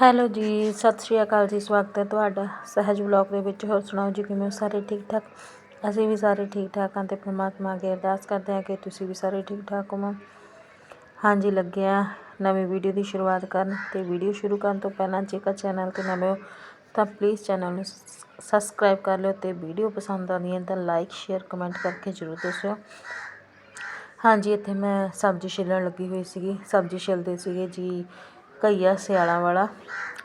Hello ਜੀ, ਸਤਿ ਸ਼੍ਰੀ ਅਕਾਲ ਜੀ, ਸਵਾਗਤ ਹੈ ਤੁਹਾਡਾ ਸਹਿਜ ਵਲੌਗ ਦੇ ਵਿੱਚ। ਹੋਰ ਸੁਣਾਓ ਜੀ, ਕਿਵੇਂ ਹੋ ਸਾਰੇ ਠੀਕ ਠਾਕ ਅਸੀਂ ਵੀ ਸਾਰੇ ਠੀਕ ਠਾਕ ਹਾਂ ਤੇ ਪ੍ਰਮਾਤਮਾ ਅੱਗੇ ਅਰਦਾਸ ਕਰਦੇ ਹਾਂ ਕਿ ਤੁਸੀਂ ਵੀ ਸਾਰੇ ਠੀਕ ਠਾਕ ਹੋਵੋ। ਹਾਂਜੀ, ਲੱਗੇ ਹਾਂ ਨਵੀਂ ਵੀਡੀਓ ਦੀ ਸ਼ੁਰੂਆਤ ਕਰਨ ਤੇ ਵੀਡੀਓ ਸ਼ੁਰੂ ਕਰਨ ਤੋਂ ਪਹਿਲਾਂ ਜੇਕਰ ਚੈਨਲ ਤੇ ਨਵੇਂ ਹੋ ਤਾਂ ਪਲੀਜ਼ ਚੈਨਲ ਨੂੰ ਸਬਸਕ੍ਰਾਈਬ ਕਰ ਲਿਓ ਤੇ ਵੀਡੀਓ ਪਸੰਦ ਆਉਂਦੀ ਹੈ ਤਾਂ ਲਾਈਕ ਸ਼ੇਅਰ ਕਮੈਂਟ ਕਰਕੇ ਜ਼ਰੂਰ ਦੱਸਿਓ। ਹਾਂਜੀ, ਇੱਥੇ ਮੈਂ ਸਬਜ਼ੀ ਛਿੱਲਣ ਲੱਗੀ ਹੋਈ ਸੀਗੀ। ਸਬਜ਼ੀ ਛਿਲਦੇ ਸੀਗੇ ਜੀ ਘਈਆ ਸਿਆਲਾਂ ਵਾਲਾ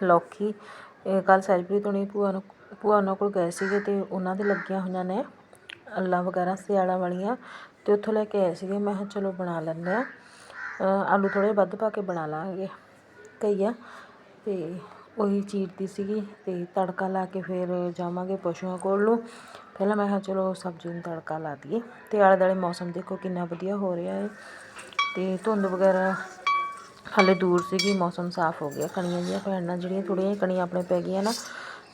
ਲੌਕੀ। ਕੱਲ ਸੈਜਪ੍ਰੀਤ ਹੁਣੀ ਭੂਆ ਨੂੰ, ਭੂਆ ਉਹਨਾਂ ਕੋਲ ਗਏ ਸੀਗੇ ਅਤੇ ਉਹਨਾਂ ਦੇ ਲੱਗੀਆਂ ਹੋਈਆਂ ਨੇ ਅੱਲਾਂ ਵਗੈਰਾ ਸਿਆਲਾਂ ਵਾਲੀਆਂ ਅਤੇ ਉੱਥੋਂ ਲੈ ਕੇ ਆਏ ਸੀਗੇ। ਮੈਂ ਕਿਹਾ ਚਲੋ ਬਣਾ ਲੈਂਦੇ ਹਾਂ। ਆਲੂ ਥੋੜ੍ਹੇ ਵੱਧ ਪਾ ਕੇ ਬਣਾ ਲਾਂਗੇ ਘਈਆ ਅਤੇ ਉਹੀ ਚੀਰਦੀ ਸੀਗੀ ਅਤੇ ਤੜਕਾ ਲਾ ਕੇ ਫਿਰ ਜਾਵਾਂਗੇ ਪਸ਼ੂਆਂ ਕੋਲ ਨੂੰ। ਪਹਿਲਾਂ ਮੈਂ ਕਿਹਾ ਚਲੋ ਸਬਜ਼ੀ ਨੂੰ ਤੜਕਾ ਲਾ ਦਈਏ। ਅਤੇ ਆਲੇ ਦੁਆਲੇ ਮੌਸਮ ਦੇਖੋ ਕਿੰਨਾ ਵਧੀਆ ਹੋ ਰਿਹਾ ਹੈ ਅਤੇ ਧੁੰਦ ਵਗੈਰਾ ਹਾਲੇ ਦੂਰ ਸੀਗੀ, ਮੌਸਮ ਸਾਫ਼ ਹੋ ਗਿਆ। ਕਣੀਆਂ ਜਿਹੀਆਂ ਪੈਣ ਜਿਹੜੀਆਂ ਥੋੜ੍ਹੀਆਂ ਕਣੀਆਂ ਆਪਣੇ ਪੈ ਗਈਆਂ ਨਾ,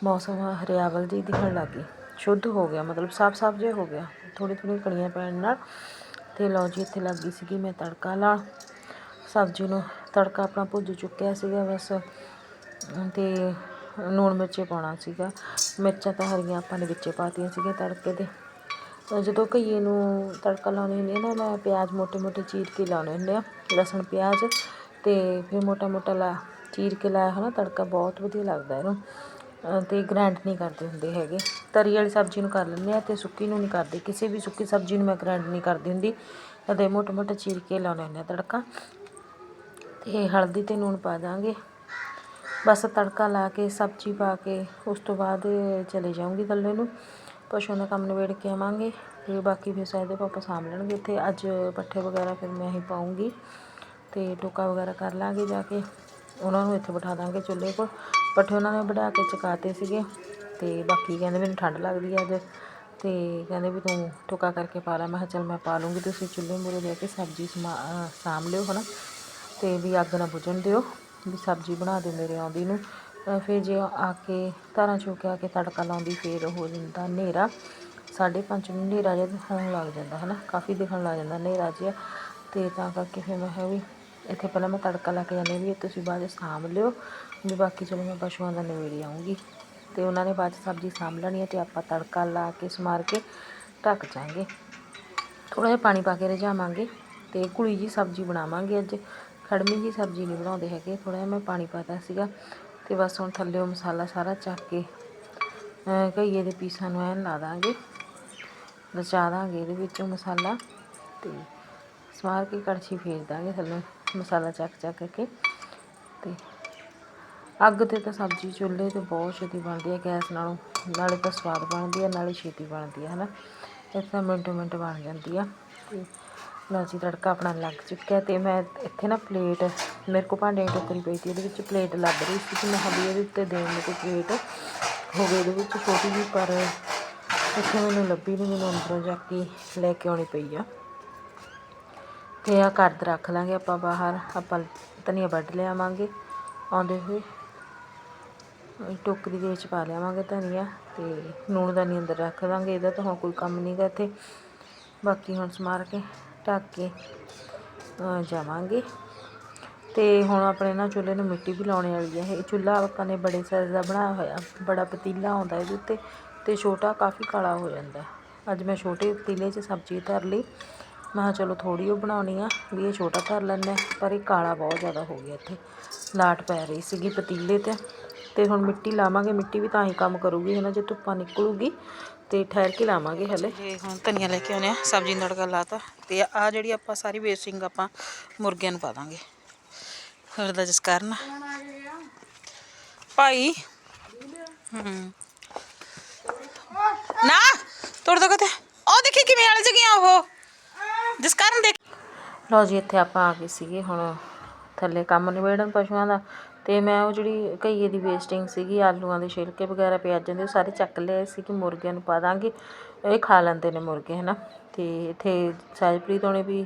ਮੌਸਮ ਹਰਿਆਵਲ ਜਿਹੀ ਦਿਖਣ ਲੱਗ ਗਈ। ਸ਼ੁੱਧ ਹੋ ਗਿਆ, ਮਤਲਬ ਸਾਫ਼ ਸਾਫ਼ ਜਿਹਾ ਹੋ ਗਿਆ। ਥੋੜ੍ਹੀ ਥੋੜ੍ਹੀ ਕਣੀਆਂ ਪੈਣ ਨਾਲ। ਤੇ ਲਓ ਜੀ, ਇੱਥੇ ਲੱਗ ਗਈ ਸੀਗੀ ਮੈਂ ਤੜਕਾ ਲਾ ਸਬਜ਼ੀ ਨੂੰ ਤੜਕਾ ਆਪਣਾ ਭੁੱਜ ਚੁੱਕਿਆ ਸੀਗਾ ਬਸ। ਤੇ ਲੂਣ ਮਿਰਚੇ ਪਾਉਣਾ ਸੀਗਾ। ਮਿਰਚਾਂ ਤਾਂ ਹਰੀਆਂ ਆਪਾਂ ਨੇ ਵਿੱਚੇ ਪਾਤੀਆਂ ਸੀਗੀਆਂ ਤੜਕੇ ਦੇ। ਜਦੋਂ ਘਈਏ ਨੂੰ ਤੜਕਾ ਲਾਉਣੀ ਹੁੰਦੀ ਨਾ, ਮੈਂ ਪਿਆਜ਼ ਮੋਟੇ ਮੋਟੇ ਚੀਰ ਕੇ ਲਾਉਣੇ ਹੁੰਦੇ ਆ। ਲਸਣ, ਪਿਆਜ਼ ਅਤੇ ਫਿਰ ਮੋਟਾ ਮੋਟਾ ਲਾ, ਚੀਰ ਕੇ ਲਾਇਆ ਹੈ ਨਾ ਤੜਕਾ ਬਹੁਤ ਵਧੀਆ ਲੱਗਦਾ ਇਹਨੂੰ। ਅਤੇ ਗ੍ਰੈਂਡ ਨਹੀਂ ਕਰਦੇ ਹੁੰਦੇ ਹੈਗੇ। ਤਰੀ ਵਾਲੀ ਸਬਜ਼ੀ ਨੂੰ ਕਰ ਲੈਂਦੇ ਆ ਅਤੇ ਸੁੱਕੀ ਨੂੰ ਨਹੀਂ ਕਰਦੇ। ਕਿਸੇ ਵੀ ਸੁੱਕੀ ਸਬਜ਼ੀ ਨੂੰ ਮੈਂ ਗ੍ਰੈਂਡ ਨਹੀਂ ਕਰਦੀ ਹੁੰਦੀ। ਅਤੇ ਮੋਟਾ ਮੋਟਾ ਚੀਰ ਕੇ ਲਾਉਂਦੇ ਹੁੰਦੇ ਆ ਤੜਕਾ। ਅਤੇ ਹਲਦੀ ਅਤੇ ਲੂਣ ਪਾ ਦਾਂਗੇ। ਬਸ ਤੜਕਾ ਲਾ ਕੇ, ਸਬਜ਼ੀ ਪਾ ਕੇ, ਉਸ ਤੋਂ ਬਾਅਦ ਚਲੇ ਜਾਊਂਗੀ ਥੱਲੇ ਨੂੰ। ਪਸ਼ੂਆਂ ਦਾ ਕੰਮ ਨਿਬੇੜ ਕੇ ਆਵਾਂਗੇ। ਤੇ ਬਾਕੀ ਫਿਰ ਸਾਇਦ ਪਾਪਾ ਸਾਂਭ ਲੈਣਗੇ। ਇੱਥੇ ਅੱਜ ਪੱਠੇ ਵਗੈਰਾ ਫਿਰ ਮੈਂ ਹੀ ਪਾਉਂਗੀ ਤੇ ਟੋਕਾ ਵਗੈਰਾ ਕਰ ਲਾਂਗੇ ਜਾ ਕੇ। ਉਹਨਾਂ ਨੂੰ ਇੱਥੇ ਬਿਠਾ ਦਾਂਗੇ ਚੁੱਲ੍ਹੇ ਕੋਲ। ਪੱਠੇ ਉਹਨਾਂ ਨੇ ਵਢਾ ਕੇ ਚਕਾਤੇ ਸੀਗੇ। ਤੇ ਬਾਕੀ ਕਹਿੰਦੇ ਮੈਨੂੰ ਠੰਡ ਲੱਗਦੀ ਹੈ ਅੱਜ। ਤੇ ਕਹਿੰਦੇ ਵੀ ਤੂੰ ਟੋਕਾ ਕਰਕੇ ਪਾ ਲੈ। ਮੈਂ ਕਿਹਾ ਚੱਲ ਮੈਂ ਪਾ ਲੂੰਗੀ। ਤੁਸੀਂ ਚੁੱਲ੍ਹੇ ਮੂਰੇ ਲੈ ਕੇ ਸਬਜ਼ੀ ਸਾਂਭ ਲਿਓ ਹੈ ਨਾ ਤੇ ਵੀ ਅੱਗ ਨਾ ਬੁਝਣ ਦਿਓ। ਵੀ ਸਬਜ਼ੀ ਬਣਾ ਦੇ ਮੇਰੇ ਆਉਂਦੀ ਨੂੰ। ਫਿਰ ਜੇ ਆ ਕੇ ਧਾਰਾਂ ਚੋ ਕੇ ਆ ਕੇ ਤੜਕਾ ਲਾਉਂਦੀ, ਫਿਰ ਹੋ ਜਾਂਦਾ ਹਨੇਰਾ। ਸਾਢੇ ਪੰਜ ਨੂੰ ਹਨੇਰਾ ਜਿਹਾ ਹੋਣ ਲੱਗ ਜਾਂਦਾ ਹੈ ਨਾ ਕਾਫੀ ਦਿਖਣ ਲੱਗ ਜਾਂਦਾ ਹਨੇਰਾ ਜਿਹਾ। ਤੇ ਤਾਂ ਕਰਕੇ ਫਿਰ ਮੈਂ ਕਿਹਾ ਵੀ ਇੱਥੇ ਪਹਿਲਾਂ ਮੈਂ ਤੜਕਾ ਲਾ ਕੇ ਜਾਂਦੀ ਵੀ ਤੁਸੀਂ ਬਾਅਦ 'ਚ ਸਾਂਭ ਲਿਓ। ਵੀ ਬਾਕੀ ਚਲੋ ਮੈਂ ਪਸ਼ੂਆਂ ਦਾ ਨਵੇੜੀ ਆਉਂਗੀ ਤੇ ਉਹਨਾਂ ਨੇ ਬਾਅਦ 'ਚ ਸਬਜ਼ੀ ਸਾਂਭ ਲੈਣੀ ਹੈ ਤੇ ਆਪਾਂ ਤੜਕਾ ਲਾ ਕੇ ਸਮਾਰ ਕੇ ਢੱਕ ਜਾਾਂਗੇ ਥੋੜਾ ਜਿਹਾ ਪਾਣੀ ਪਾ ਕੇ ਰਝਾਵਾਂਗੇ ਤੇ ਕੁੜੀ ਜੀ ਸਬਜ਼ੀ ਬਣਾਵਾਂਗੇ ਅੱਜ। ਖੜਮੀ ਜੀ ਸਬਜ਼ੀ ਨਹੀਂ ਬਣਾਉਂਦੇ ਹੈਗੇ ਥੋੜਾ ਜਿਹਾ ਮੈਂ ਪਾਣੀ ਪਾਤਾ ਸੀਗਾ। ਤੇ ਬਸ ਹੁਣ ਥੱਲੇੋਂ ਮਸਾਲਾ ਸਾਰਾ ਚੱਕ ਕੇ ਘਈਏ ਦੇ ਪੀਸਾਂ ਨੂੰ ਐਨ ਲਾ ਦਾਂਗੇ। ਰਚਾ ਦਾਂਗੇ ਇਹਦੇ ਵਿੱਚੋਂ ਮਸਾਲਾ ਤੇ ਸਵਾਰ ਕੇ ਕੜਛੀ ਫੇਰ ਦਾਂਗੇ ਥੱਲੇ। ਮਸਾਲਾ ਚੱਕ ਚੱਕ ਕੇ ਤੇ ਅੱਗ ਤੇ ਤਾਂ ਸਬਜ਼ੀ ਚੁੱਲ੍ਹੇ ਤੇ ਬਹੁਤ ਛੇਤੀ ਬਣਦੀ ਹੈ, ਗੈਸ ਨਾਲੋਂ ਨਾਲੇ ਤਾਂ ਸਵਾਦ ਬਣਦੀ ਹੈ, ਨਾਲੇ ਛੇਤੀ ਬਣਦੀ ਹੈ, ਹਨਾ? ਇਸ ਤਰ੍ਹਾਂ ਮਿੰਟੋ ਮਿੰਟ ਬਣ ਜਾਂਦੀ ਆ। ਤੇ ਲਓ ਜੀ, ਤੜਕਾ ਆਪਣਾ ਲੱਗ ਚੁੱਕਿਆ ਤੇ ਮੈਂ ਇੱਥੇ ਨਾ ਪਲੇਟ, ਮੇਰੇ ਕੋ ਭਾਂਡੇ ਦੀ ਟੋਕਰੀ ਪਈ ਸੀ ਉਹਦੇ ਵਿੱਚ ਪਲੇਟ ਲੱਭ ਰਹੀ ਸੀ ਕਿ ਮੈਂ ਹਬੀ ਇਹਦੇ ਉੱਤੇ ਦੇਣ ਨੂੰ ਕੋਈ ਪਲੇਟ ਹੋਵੇ ਇਹਦੇ ਵਿੱਚ ਛੋਟੀ ਜਿਹੀ, ਪਰ ਇੱਥੇ ਮੈਨੂੰ ਲੱਭੀ ਨਹੀਂ ਮੈਨੂੰ ਅੰਦਰੋਂ ਜਾ ਕੇ ਲੈ ਕੇ ਆਉਣੀ ਪਈ ਆ। ਤੇ ਆ ਕਰਦ ਰੱਖ ਲਾਂਗੇ ਆਪਾਂ ਬਾਹਰ। ਆਪਾਂ ਧਨੀਆ ਵੱਢ ਲਿਆਵਾਂਗੇ। ਆਉਂਦੇ ਹੋਏ ਟੋਕਰੀ ਦੇ ਵਿੱਚ ਪਾ ਲਿਆਵਾਂਗੇ ਧਨੀਆ ਤੇ ਨੂਣ ਦਾ ਨਹੀਂ ਅੰਦਰ ਰੱਖ ਦਾਂਗੇ ਇਹਦਾ ਤਾਂ ਹੁਣ ਕੋਈ ਕੰਮ ਨਹੀਂਗਾ ਇੱਥੇ। ਬਾਕੀ ਹੁਣ ਸਮਾਰ ਕੇ ਢੱਕ ਕੇ ਜਾਵਾਂਗੇ। ਤੇ ਹੁਣ ਆਪਣੇ ਨਾ ਚੁੱਲ੍ਹੇ ਨੂੰ ਮਿੱਟੀ ਵੀ ਲਾਉਣੇ ਵਾਲੀ ਹੈ ਇਹ ਚੁੱਲ੍ਹਾ ਆਪਾਂ ਨੇ ਬੜੇ ਸਾਈਜ਼ ਦਾ ਬਣਾਇਆ ਹੋਇਆ। ਬੜਾ ਪਤੀਲਾ ਆਉਂਦਾ ਇਹਦੇ ਉੱਤੇ ਤੇ ਛੋਟਾ ਕਾਫੀ ਕਾਲਾ ਹੋ ਜਾਂਦਾ। ਅੱਜ ਮੈਂ ਛੋਟੇ ਪਤੀਲੇ 'ਚ ਸਬਜ਼ੀ ਧਰ ਲਈ। ਮੈਂ ਕਿਹਾ ਚਲੋ ਥੋੜ੍ਹੀ ਉਹ ਬਣਾਉਣੀ ਆ, ਵੀ ਇਹ ਛੋਟਾ ਕਰ ਲੈਂਦੇ ਪਰ ਇਹ ਕਾਲਾ ਬਹੁਤ ਜ਼ਿਆਦਾ ਹੋ ਗਿਆ ਇੱਥੇ। ਲਾਟ ਪੈ ਰਹੀ ਸੀਗੀ ਪਤੀਲੇ 'ਤੇ। ਤੇ ਹੁਣ ਮਿੱਟੀ ਲਾਵਾਂਗੇ, ਮਿੱਟੀ ਵੀ ਤਾਂ ਹੀ ਕੰਮ ਕਰੂਗੀ ਹੈ ਨਾ ਜੇ ਧੁੱਪਾਂ ਨਿਕਲੂਗੀ। ਤੇ ਠਹਿਰ ਕੇ ਲਾਵਾਂਗੇ ਹਲੇ। ਜੇ ਹੁਣ ਧਨੀਆ ਲੈ ਕੇ ਆਉਨੇ ਆ ਸਬਜ਼ੀ ਨੂੰ ਤੜਕਾ ਲਾਤਾ। ਤੇ ਆ ਜਿਹੜੀ ਆਪਾਂ ਸਾਰੀ ਵੇਸਟਿੰਗ ਆਪਾਂ ਮੁਰਗਿਆਂ ਨੂੰ ਪਾ ਦਾਂਗੇ। ਫਿਰ ਦਾ ਜਿਸ ਕਾਰਨ ਭਾਈ। ਹੂੰ। ਨਾ ਤੋੜ ਦੋ ਕਤੇ। ਉਹ ਦੇਖੀ ਕਿਵੇਂ ਵਾਲੇ ਗਿਆ ਉਹ। ਜਿਸ ਕਾਰਨ ਦੇਖ ਲਓ ਜੀ, ਇੱਥੇ ਆਪਾਂ ਆ ਗਏ ਸੀਗੇ ਹੁਣ ਥੱਲੇ ਕੰਮ ਨਿਬੇੜਨ ਪਸ਼ੂਆਂ ਦਾ। ਤੇ ਮੈਂ ਉਹ ਜਿਹੜੀ ਘਈਏ ਦੀ ਵੇਸਟਿੰਗ ਸੀਗੀ, ਆਲੂਆਂ ਦੇ ਛਿਲਕੇ ਵਗੈਰਾ ਪਿਆਜ਼ਾਂ ਦੇ, ਉਹ ਸਾਰੇ ਚੱਕ ਲਏ ਸੀ ਕਿ ਮੁਰਗਿਆਂ ਨੂੰ ਪਾ ਦਾਂਗੇ। ਇਹ ਖਾ ਲੈਂਦੇ ਨੇ ਮੁਰਗੇ, ਹਨਾ? ਤੇ ਇੱਥੇ ਸਾਜਪ੍ਰੀਤ ਹੋਣੇ ਵੀ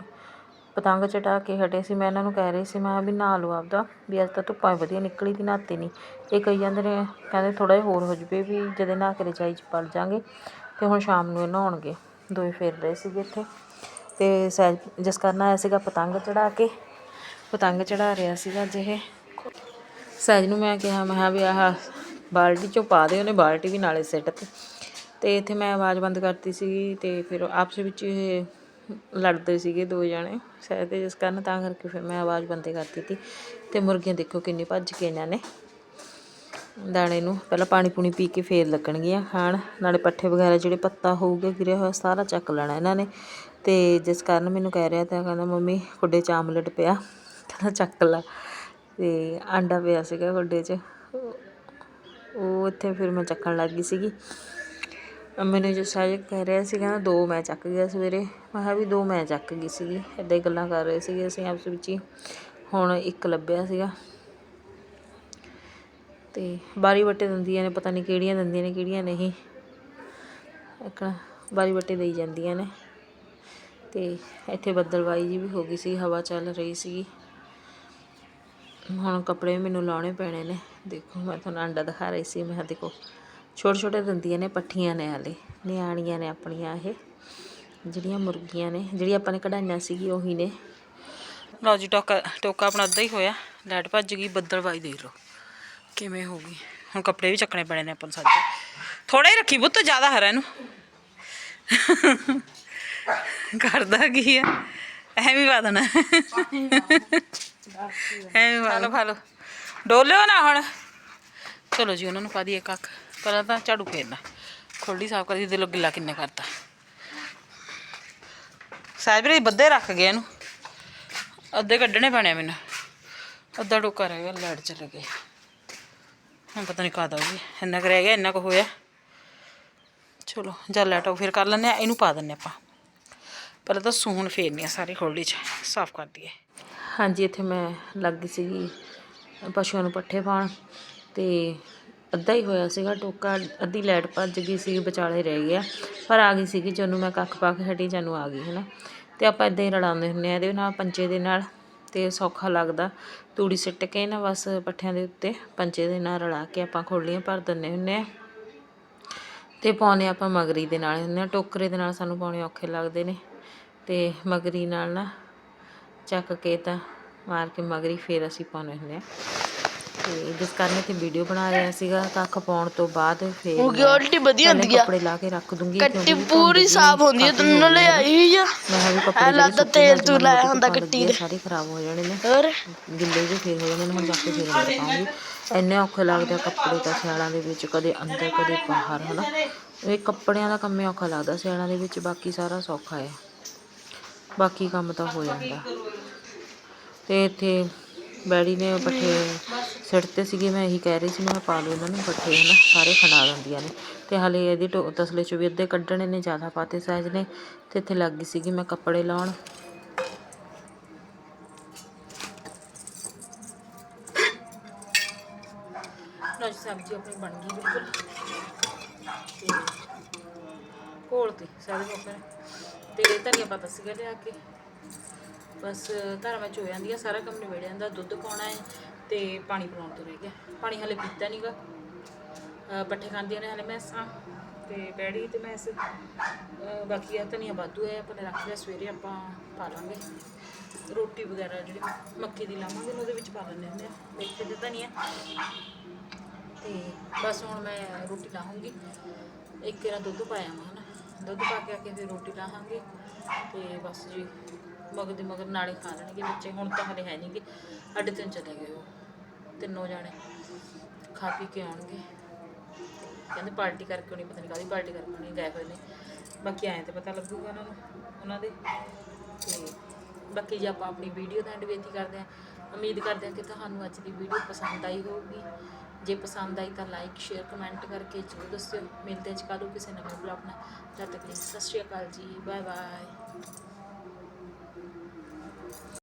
ਪਤੰਗ ਚਟਾ ਕੇ ਹਟੇ ਸੀ। ਮੈਂ ਇਹਨਾਂ ਨੂੰ ਕਹਿ ਰਹੀ ਸੀ, ਮੈਂ ਵੀ ਨਹਾ ਲਓ ਆਪਦਾ, ਵੀ ਅੱਜ ਤਾਂ ਧੁੱਪਾਂ ਵਧੀਆ ਨਿਕਲੀ ਦੀ, ਨਹਾਤੇ ਨਹੀਂ ਇਹ ਕਹੀ ਜਾਂਦੇ ਨੇ, ਕਹਿੰਦੇ ਥੋੜਾ ਜਿਹਾ ਹੋਰ ਹੋ ਜਵੇ ਵੀ ਜਦੇ ਨਹਾ ਕੇ ਰਜਾਈ 'ਚ ਪੜ ਜਾਾਂਗੇ। ਤੇ ਹੁਣ ਸ਼ਾਮ ਨੂੰ ਇਹ ਨਹਾਉਣਗੇ। ਦੋਏ ਫਿਰ ਰਹੇ ਸੀਗੇ ਇੱਥੇ। ਅਤੇ ਸਹਿਜ ਜਿਸ ਕਰਨਾ ਆਇਆ ਸੀਗਾ ਪਤੰਗ ਚੜਾ ਕੇ। ਪਤੰਗ ਚੜਾ ਰਿਹਾ ਸੀਗਾ ਅੱਜ ਇਹ। ਸਹਿਜ ਨੂੰ ਮੈਂ ਕਿਹਾ ਮੈਂ ਕਿਹਾ ਵੀ ਆਹ ਬਾਲਟੀ ਚੋਂ ਪਾ ਦੇ, ਉਹਨੇ ਬਾਲਟੀ ਵੀ ਨਾਲੇ ਸਿੱਟ ਤੀ ਤੇ ਇੱਥੇ ਮੈਂ ਆਵਾਜ਼ ਬੰਦ ਕਰਤੀ ਸੀ ਤੇ ਫਿਰ ਆਪਸ ਵਿੱਚ ਇਹ ਲੜਦੇ ਸੀਗੇ ਦੋ ਜਣੇ, ਸਹਿਜ ਤੇ ਜਿਸ ਕਾਰਨ ਤਾਂ ਕਰਕੇ ਫਿਰ ਮੈਂ ਆਵਾਜ਼ ਬੰਦ ਕਰਤੀ ਤੀ ਤੇ ਮੁਰਗੀਆਂ ਦੇਖੋ ਕਿੰਨੀ ਭੱਜ ਕੇ ਇਹਨਾਂ ਨੇ। ਦਾਣੇ ਨੂੰ ਪਹਿਲਾਂ ਪਾਣੀ ਪੂਣੀ ਪੀ ਕੇ ਫੇਰ ਲੱਗਣਗੀਆਂ ਖਾਣ। ਨਾਲੇ ਪੱਠੇ ਵਗੈਰਾ ਜਿਹੜੇ ਪੱਤਾ ਹੋਊਗਾ, ਗਿਰਿਆ ਹੋਇਆ ਸਾਰਾ ਚੱਕ ਲੈਣਾ ਇਹਨਾਂ ਨੇ। ਅਤੇ ਜਿਸ ਕਾਰਨ ਮੈਨੂੰ ਕਹਿ ਰਿਹਾ ਤਾਂ ਕਹਿੰਦਾ, ਮੰਮੀ ਖੁੱਡੇ 'ਚ ਆਮਲੇਟ ਪਿਆ। ਕਹਿੰਦਾ, ਚੱਕ ਲਾ। ਅਤੇ ਆਂਡਾ ਪਿਆ ਸੀਗਾ ਖੁੱਡੇ 'ਚ। ਉਹ ਇੱਥੇ ਫਿਰ ਮੈਂ ਚੱਕਣ ਲੱਗ ਗਈ ਸੀਗੀ। ਮੈਨੂੰ ਜੋ ਸਾਜਕ ਕਹਿ ਰਿਹਾ ਸੀ, ਕਹਿੰਦਾ, ਦੋ ਮੈਂ ਚੱਕ ਗਿਆ ਸਵੇਰੇ। ਮੈਂ ਕਿਹਾ ਵੀ ਦੋ ਮੈਂ ਚੱਕ ਗਈ ਸੀਗੀ। ਇੱਦਾਂ ਹੀ ਗੱਲਾਂ ਕਰ ਰਹੇ ਸੀਗੇ ਅਸੀਂ ਆਪਸ ਵਿੱਚ ਹੀ। ਹੁਣ ਇੱਕ ਲੱਭਿਆ ਸੀਗਾ। ਤੇ ਬਾਰੀ ਵੱਟੇ ਦਿੰਦੀਆਂ ਨੇ, ਪਤਾ ਨਹੀਂ ਕਿਹੜੀਆਂ ਦਿੰਦੀਆਂ ਨੇ, ਕਿਹੜੀਆਂ ਨਹੀਂ। ਇੱਕ ਬਾਰੀ ਵੱਟੇ ਦੇਈ ਜਾਂਦੀਆਂ ਨੇ। ਤੇ ਇੱਥੇ ਬੱਦਲਵਾਈ ਜੀ ਵੀ ਹੋ ਗਈ ਸੀ, ਹਵਾ ਚੱਲ ਰਹੀ ਸੀਗੀ ਹੁਣ ਕੱਪੜੇ ਮੈਨੂੰ ਲਾਉਣੇ ਪੈਣੇ ਨੇ। ਦੇਖੋ, ਮੈਂ ਤੁਹਾਨੂੰ ਅੰਡਾ ਦਿਖਾ ਰਹੀ ਸੀ। ਮੈਂ ਕਿਹਾ ਦੇਖੋ ਛੋਟੇ ਛੋਟੇ ਦੰਦੀਆਂ ਨੇ, ਪੱਠੀਆਂ ਨੇ ਹਾਲੇ। ਨਿਆਣੀਆਂ ਨੇ ਆਪਣੀਆਂ ਇਹ, ਜਿਹੜੀਆਂ ਮੁਰਗੀਆਂ ਨੇ, ਜਿਹੜੀ ਆਪਾਂ ਨੇ ਕਢਾਈਆਂ ਸੀਗੀ ਉਹੀ ਨੇ। ਲਓ ਜੀ, ਟੋਕਾ ਟੋਕਾ ਆਪਣਾ ਅੱਧਾ ਹੀ ਹੋਇਆ। ਲਾਈਟ ਭੱਜ ਗਈ, ਬੱਦਲਵਾਈ ਦੇਖ ਲਓ, ਕਿਵੇਂ ਹੋ ਗਈ। ਹੁਣ ਕੱਪੜੇ ਵੀ ਚੱਕਣੇ ਪੈਣੇ ਨੇ ਆਪਾਂ ਨੂੰ ਸਾਡੇ। ਥੋੜਾ ਹੀ ਰੱਖੀ ਪੁੱਤ, ਜ਼ਿਆਦਾ ਹਰਾ ਇਹਨੂੰ। ਕਰਦਾ ਕੀ ਆ? ਐਵੇਂ ਪਾ ਦੇਣਾ। ਐਵੇਂ ਪਾ ਲਓ ਖਾ ਲਓ। ਡੋਲਿਓ ਨਾ ਹੁਣ। ਚਲੋ ਜੀ ਉਹਨਾਂ ਨੂੰ ਪਾ ਦਈਏ ਕੱਖ। ਪਹਿਲਾਂ ਤਾਂ ਝਾੜੂ ਫੇਰਨਾ। ਖੋਲ੍ਹੀ ਸਾਫ਼ ਕਰਦੀ ਦਿਲੋਂ ਗਿੱਲਾ ਕਿੰਨੇ ਕਰਤਾ। ਸਾਜਰੇ ਬੱਦੇ ਰੱਖ ਗਏ ਇਹਨੂੰ। ਅੱਧੇ ਕੱਢਣੇ ਪੈਣੇ ਮੈਨੂੰ। ਅੱਧਾ ਟੋਕਾ ਰਹਿ ਗਿਆ ਲਾਈਟ ਚੱਲ ਗਈ ਹੁਣ ਪਤਾ ਨਹੀਂ ਕਦ ਆਊਗੀ ਇੰਨਾ ਕੁ ਰਹਿ ਗਿਆ ਇੰਨਾ ਕੁ ਹੋਇਆ। ਚਲੋ ਜਾਂ ਲੈਟ ਫਿਰ ਕਰ ਲੈਂਦੇ ਆ। ਇਹਨੂੰ ਪਾ ਦਿੰਦੇ ਆਪਾਂ। ਪਹਿਲਾਂ ਤਾਂ ਸੂਣ ਫੇਰਨੀ ਆ ਸਾਰੀ ਖੋਲੀ 'ਚ, ਸਾਫ਼ ਕਰ ਦਈਏ। ਹਾਂਜੀ, ਇੱਥੇ ਮੈਂ ਲੱਗ ਗਈ ਸੀਗੀ ਪਸ਼ੂਆਂ ਨੂੰ ਪੱਠੇ ਪਾਉਣ ਤੇ ਅੱਧਾ ਹੀ ਹੋਇਆ ਸੀਗਾ ਟੋਕਾ, ਅੱਧੀ ਲਾਈਟ ਭੱਜ ਗਈ ਸੀ, ਵਿਚਾਲੇ ਰਹਿ ਗਿਆ। ਪਰ ਆ ਗਈ ਸੀਗੀ, ਜਦੋਂ ਮੈਂ ਕੱਖ ਪਾ ਕੇ ਹਟੀ, ਜਾਨੂੰ ਆ ਗਈ ਹੈ ਨਾ ਤੇ ਆਪਾਂ ਇਦਾਂ ਹੀ ਰਲਾਉਂਦੇ ਹੁੰਦੇ ਆ ਇਹਦੇ ਨਾਲ ਪੰਚੇ ਦੇ ਨਾਲ ਤੇ ਸੌਖਾ ਲੱਗਦਾ। ਤੂੜੀ ਸਿੱਟ ਕੇ ਨਾ ਬਸ ਪੱਠਿਆਂ ਦੇ ਉੱਤੇ ਪੰਚੇ ਦੇ ਨਾਲ ਰਲਾ ਕੇ ਆਪਾਂ ਖੋਲੀਆਂ ਭਰ ਦਿੰਦੇ ਹੁੰਦੇ ਆ ਤੇ ਪਾਉਣੇ ਆਪਾਂ ਮਗਰੀ ਦੇ ਨਾਲ ਹੁੰਦੇ ਆ ਟੋਕਰੇ ਦੇ ਨਾਲ ਸਾਨੂੰ ਪਾਉਣੇ ਔਖੇ ਲੱਗਦੇ ਨੇ। ਤੇ ਮਗਰੀ ਨਾਲ ਨਾ ਚੱਕ ਕੇ ਤਾਂ ਮਾਰ ਕੇ ਮਗਰੀ ਫੇਰ ਅਸੀਂ ਪਾਉਣੇ ਹੁੰਦੇ ਆ। ਤੇ ਜਿਸ ਕਾਰਨ ਇੱਥੇ ਵੀਡੀਓ ਬਣਾ ਰਿਹਾ ਸੀਗਾ ਕੱਖ ਪਾਉਣ ਤੋਂ ਬਾਅਦ ਫੇਰ ਉਹ ਗਿਓਲਟੀ ਵਧੀਆ ਹੁੰਦੀ ਆ? ਕੱਪੜੇ ਲਾ ਕੇ ਰੱਖ ਦੂੰਗੀ ਕੱਟੀ ਪੂਰੀ ਸਾਫ਼ ਹੁੰਦੀ ਹੈ ਕਾਫੀ ਤੈਨੂੰ ਹੋ ਲੈ ਹੈ। ਆਈ ਹੋਈ ਆ। ਮੈਂ ਵੀ ਕੱਪੜੇ ਲੱਗਦਾ ਤੇਲ ਤੂੰ ਲਾਇਆ ਹੁੰਦਾ ਕੱਟੀ ਆ, ਦੇ। ਸਾਰੇ ਖਰਾਬ ਹੋ ਜਾਣੇ ਨੇ। ਹੋਰ? ਗਿੱਲੇ ਜਿਹੇ ਫੇਰ ਹੋ ਜਾਂਦੇ ਨੇ ਹੁਣ ਜਾ ਕੇ ਫੇਰ ਪਾਉਂਗੀ। ਇੰਨੇ ਔਖੇ ਲੱਗਦੇ ਆ ਕੱਪੜੇ ਤਾਂ ਸਿਆਲਾਂ ਦੇ ਵਿੱਚ ਕਦੇ ਅੰਦਰ ਕਦੇ ਬਾਹਰ ਹਨਾ? ਇਹ ਕੱਪੜਿਆਂ ਦਾ ਕੰਮ ਹੀ ਔਖਾ ਲੱਗਦਾ ਸਿਆਲਾਂ ਦੇ ਵਿੱਚ ਬਾਕੀ ਸਾਰਾ ਸੌਖਾ ਹੈ ਬਾਕੀ ਕੰਮ ਤਾਂ ਹੋ ਜਾਂਦਾ। ਤੇ ਇੱਥੇ ਬੈੜੀ ਨੇ ਪੱਠੇ ਸਿੱਟਤੇ ਸੀਗੇ, ਮੈਂ ਇਹੀ ਕਹਿ ਰਹੀ ਸੀ, ਮੈਂ ਕਿਹਾ ਪਾ ਲਓ ਇਹਨਾਂ ਨੂੰ ਪੱਠੇ, ਹਨਾ, ਸਾਰੇ ਖੰਡਾ ਦਿੰਦੀਆਂ ਨੇ। ਤੇ ਹਾਲੇ ਇਹਦੀ ਟੋ- ਤਸਲੇ ਚੋਂ ਵੀ ਅੱਧੇ ਕੱਢਣੇ ਨੇ, ਜ਼ਿਆਦਾ ਪਾਤੇ ਸਾਈਜ਼ ਨੇ, ਤੇ ਇੱਥੇ ਲੱਗ ਗਈ ਸੀਗੀ ਮੈਂ ਕੱਪੜੇ ਲਾਉਣ। ਲਓ ਜੀ, ਸਬਜ਼ੀ ਆਪਣੀ ਬਣ ਗਈ ਬਿਲਕੁਲ। ਤੇ ਘੋਲ ਤੇ ਸਾਰੇ ਉੱਪਰ ਤੇ ਧਨੀਆ ਪਤਾ ਸੀਗਾ ਲਿਆ ਕੇ। ਬਸ, ਘਰ ਵਿੱਚ ਹੋ ਜਾਂਦੀ ਆ, ਸਾਰਾ ਕੰਮ ਨਿਬੜ ਜਾਂਦਾ, ਦੁੱਧ ਪਾਉਣਾ ਹੈ ਤੇ ਪਾਣੀ ਪਿਲਾਉਣ ਤੋਂ ਰਹਿ ਗਿਆ। ਪਾਣੀ ਹਲੇ ਪੀਤਾ ਨਹੀਂਗਾ ਪੱਠੇ ਖਾਂਦੀਆਂ ਨੇ ਹਲੇ ਮੈਸਾਂ ਤੇ ਬੈੜੀ ਤੇ ਮੈਸ। ਅਹ ਬਾਕੀ ਆ ਧਨੀਆ ਵਾਧੂ ਹੈ, ਆਪਾਂ ਨੇ ਰੱਖ ਲਿਆ, ਸਵੇਰੇ ਆਪਾਂ ਪਾ ਲਾਂਗੇ। ਰੋਟੀ ਵਗੈਰਾ ਜਿਹੜੀ ਮੱਕੀ ਦੀ ਲਾਵਾਂਗੇ ਉਹਦੇ ਵਿੱਚ ਪਾ ਲੈਂਦੇ ਹੁੰਦੇ ਆ। ਮੇਥੇ ਤੇ ਧਨੀਆ। ਤੇ ਬਸ ਹੁਣ ਮੈਂ ਰੋਟੀ ਲਾਹੂੰਗੀ। ਇੱਕ ਕਿਰਾ ਦੁੱਧ ਪਾਇਆ ਮੈਂ ਹਨਾ। ਦੁੱਧ ਪਾ ਕੇ ਆ ਕੇ ਫਿਰ ਰੋਟੀ ਲਾਹਾਂਗੇ। ਤੇ ਬਸ ਜੀ। ਮਗਰ ਦੀ ਮਗਰ ਨਾਲੇ ਖਾ ਲੈਣਗੇ ਬੱਚੇ, ਹੁਣ ਤਾਂ ਹਲੇ ਹੈ ਨਹੀਂਗੇ। ਅੱਡੇ ਤਿੰਨ ਚਲੇ ਗਏ ਉਹ, ਤਿੰਨੋਂ ਜਾਣੇ। ਖਾ ਪੀ ਕੇ ਆਉਣਗੇ। ਕਹਿੰਦੇ ਪਾਰਟੀ ਕਰਕੇ ਨਹੀਂ ਪਤਾ ਨਹੀਂ ਕਾਹਦੀ ਪਾਰਟੀ ਕਰਕੇ ਨਹੀਂ ਗਏ ਹੋਏ ਨੇ। ਬਾਕੀ ਆਏ ਤੇ ਪਤਾ ਲੱਗੂਗਾ ਉਹਨਾਂ ਨੂੰ, ਉਹਨਾਂ ਦੇ। ਤੇ ਬਾਕੀ ਜੇ ਆਪਾਂ ਆਪਣੀ ਵੀਡੀਓ ਦਾ ਐਂਡ ਬੇਨਤੀ ਕਰਦੇ ਹਾਂ, ਉਮੀਦ ਕਰਦੇ ਹਾਂ ਕਿ ਤੁਹਾਨੂੰ ਅੱਜ ਦੀ ਵੀਡੀਓ ਪਸੰਦ ਆਈ ਹੋਊਗੀ। ਜੇ ਪਸੰਦ ਆਈ ਤਾਂ ਲਾਈਕ ਸ਼ੇਅਰ ਕਮੈਂਟ ਕਰਕੇ ਜ਼ਰੂਰ ਦੱਸਿਓ। ਮਿਲਦੇ ਅੱਜ ਕੱਲ੍ਹ ਕਿਸੇ ਨਵੇਂ ਬਲੌਗ ਨਾਲ। ਜਦ ਤੱਕ ਲਈ ਸਤਿ ਸ਼੍ਰੀ ਅਕਾਲ ਜੀ ਬਾਏ ਬਾਏ